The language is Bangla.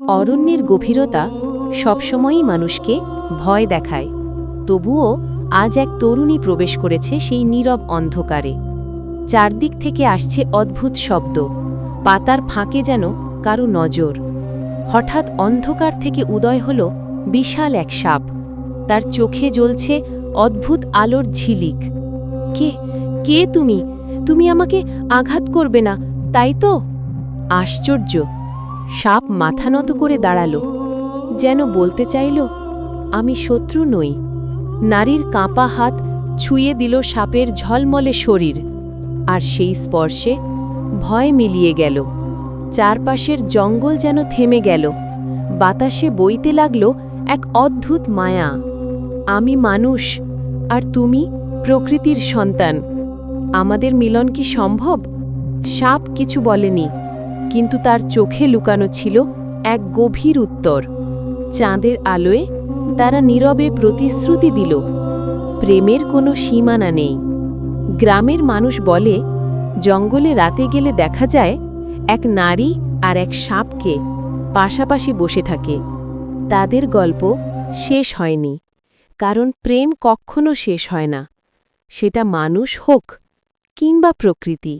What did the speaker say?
অরণ্যের গভীরতা সবসময়ই মানুষকে ভয় দেখায়, তবুও আজ এক তরুণী প্রবেশ করেছে সেই নীরব অন্ধকারে। চারদিক থেকে আসছে অদ্ভুত শব্দ, পাতার ফাঁকে যেন কারও নজর। হঠাৎ অন্ধকার থেকে উদয় হল বিশাল এক সাপ, তার চোখে জ্বলছে অদ্ভুত আলোর ঝিলিক। কে? কে তুমি? তুমি আমাকে আঘাত করবে না, তাই তো? আশ্চর্য। সাপ মাথা নত করে দাঁড়াল। যেন বলতে চাইল, আমি শত্রু নই। নারীর কাঁপা হাত ছুঁয়ে দিল সাপের ঝলমলে শরীর। আর সেই স্পর্শে ভয় মিলিয়ে গেল। চারপাশের জঙ্গল যেন থেমে গেল। বাতাসে বইতে লাগল এক অদ্ভুত মায়া। আমি মানুষ, আর তুমি? প্রকৃতির সন্তান। আমাদের মিলন কি সম্ভব? সাপ কিছু বলেনি, কিন্তু তার চোখে লুকানো ছিল এক গভীর উত্তর। চাঁদের আলোয় তারা নীরবে প্রতিশ্রুতি দিল, প্রেমের কোনো সীমানা নেই। গ্রামের মানুষ বলে, জঙ্গলে রাতে গেলে দেখা যায় এক নারী আর এক সাপকে পাশাপাশি বসে থাকে। তাদের গল্প শেষ হয়নি, কারণ প্রেম কখনো শেষ হয় না। সেটা মানুষ হোক কিংবা প্রকৃতি।